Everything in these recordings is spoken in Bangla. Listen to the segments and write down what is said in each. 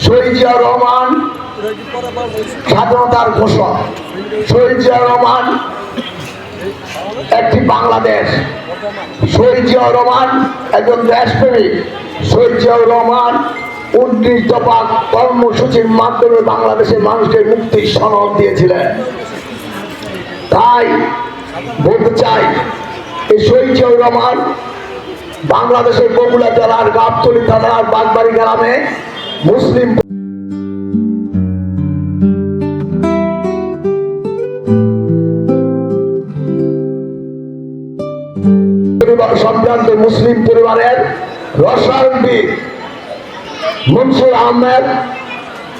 শহীদ রহমান স্বাধীনতার ঘোষক। শহীদ জিয়া রহমান একটি বাংলাদেশ। শহীদ জিয়া রহমান একজন দেশপ্রেমিক। শহীদ জিয়া রহমান উনত্রিশ দফা কর্মসূচির মাধ্যমে বাংলাদেশের মানুষকে মুক্তির সনদ দিয়েছিলেন। তাই বলতে চাই, এই শহীদ জিয়াউর রহমান বাংলাদেশের বগুড়া জেলার গাবতলি থানার বাগবাড়ি গ্রামে মুসলিম মুসলিম পরিবারের রসায়নবিদ মনসুর আহমেদ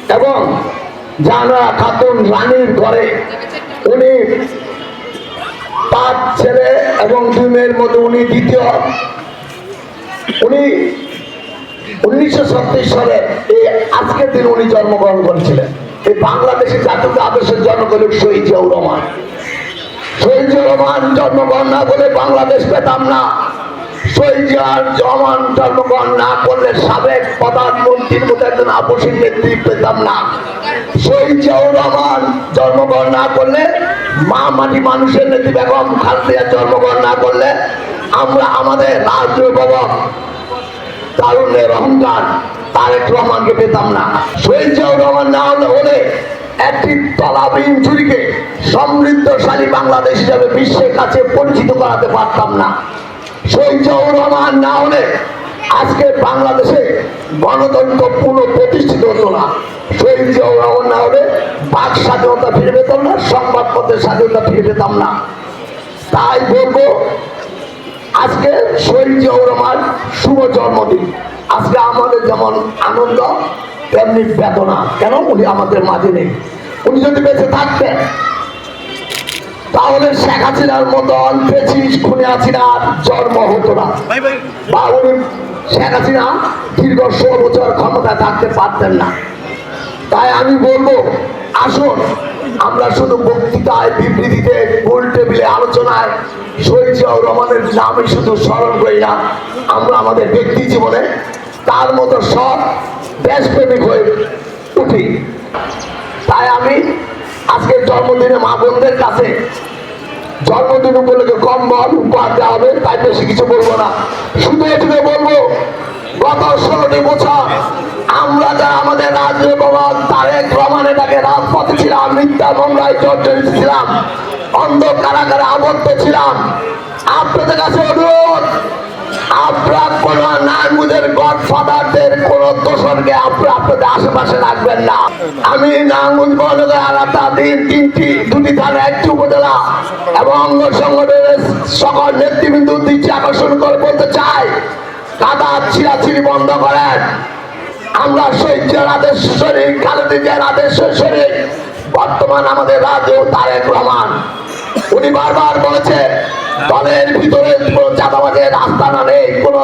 এবং জানা খাতুন রানীর ঘরে উনি পাঁচ ছেলে এবং দুই মেয়ের মধ্যে উনি দ্বিতীয়। উনি উনিশশো ছত্রিশ সালে এই আজকের দিন উনি জন্মগ্রহণ করেছিলেন। এই জাতীয় আদর্শের শহীদ রহমান। শহীদ রহমান জন্মগ্রহণ না করে বাংলাদেশ পেতাম না। করলে মানুষের জন্মগ্রহণ না করলে আমরা আমাদের রাজনৈতিক তারুণ্যের অহংকার তারেক রহমানকে পেতাম না। শহীদ জিয়াউর রহমান না হলে হলে একটি তলাবিহীন চুরিকে সমৃদ্ধশালী বাংলাদেশ হিসাবে বিশ্বের কাছে পরিচিত করাতে পারতাম না। শহীদ জিয়াউর রহমান না হলে আজকে বাংলাদেশে গণতন্ত্র পুনঃ প্রতিষ্ঠিত হতো না। শহীদ জিয়াউর না হলে বাক স্বাধীনতা ফিরে পেতাম না, সংবাদপত্রের স্বাধীনতা ফিরে পেতাম না। তাই বলব আজকে শহীদ জিয়াউর শুভ জন্মদিন। আজকে আমাদের যেমন আনন্দ তেমনি বেদনা। কেন? উনি আমাদের মাঝে নেই। উনি যদি বেঁচে থাকতেন তাহলে শেখ হাসিনার মতন পেছিস খুনে হাসিনার জন্ম হতো না। বা উনি শেখ হাসিনা দীর্ঘ ষোলো বছর ক্ষমতায় থাকতে পারতেন না। তাই আমি বলব আসুন আমরা শুধু বক্তৃতায় বিবৃতিতে গোল টেবিলে আলোচনায় রহমানের নামে শুধু স্মরণ করি না, আমরা আমাদের ব্যক্তি জীবনে তার মতো সৎ, দেশপ্রেমিক হয়ে উঠি। তাই আমি আজকের জন্মদিনে মা বোনদের কাছে জন্মদিন উপলক্ষে কম্বল উপহার দেওয়া হবে, তাই বেশি কিছু বলব না। শুধু এটুকু বলব, গত ষোলোটি বছর আমরা যারা আমাদের রাজ্যের বাবা তারেক রহমান এটাকে রাজপথে ছিলাম মিথ্যা মামলায় জর্জরিত ছিলাম, অন্ধ কারাগারে আবদ্ধ ছিলাম আপনাদের কাছে অনুরোধ, আপনারা কোন নাঙ্গুদের গডফাদারদের কোন দোষরকে আপনারা আপনাদের আশেপাশে রাখবেন না। আমি নাঙ্গুল মহানগর আলাদা দিন, তিনটি, দুটি থানা, একটি উপজেলা এবং অঙ্গ সংগঠনের সকল নেতৃবৃন্দ দৃষ্টি আকর্ষণ করে বলতে চাই, কাদা ছিঁড়াছিড়ি বন্ধ করেন। আমরা শহীদ আদেশ শরীর খালেদি জিয়ার আদেশ শরীর বর্তমান আমাদের রাজ্য তারেক রহমান। উনি বারবার বলেছে, দলের ভিতরে কোনো চাঁদাবাজের আস্থানা নেই, কোনো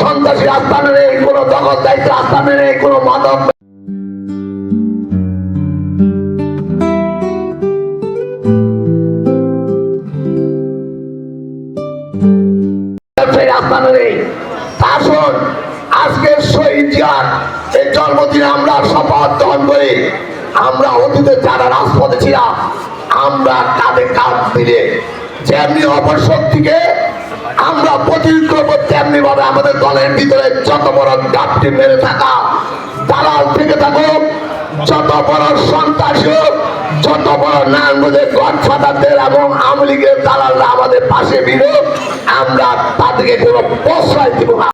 সন্ত্রাসী আস্থানা নেই, কোনো দখল দায়িত্ব আস্থানা নেই, কোনো মাদক আস্থানা নেই। আসুন আজকে শহীদ জিয়ার জন্মদিনে আমরা শপথ গ্রহণ করি। আমরা অতীতে যারা রাজপথে ছিলাম, আমরা কাঁধে কাঁধ মিলে যেমনি অপশক্তিকে আমরা প্রতিরোধ করব তেমনি ভাবে আমাদের দলের ভিতরে যত বড় গাপটি মেরে থাকা, দালাল থেকে থাকুক যত বড় সন্ত্রাসী হোক, যত বড় নাঙ্গদের গডফাদারদের এবং আওয়ামী লীগের দালালরা আমাদের পাশে বিরোধ, আমরা তাদেরকে কোনো প্রশ্রয় দিব না।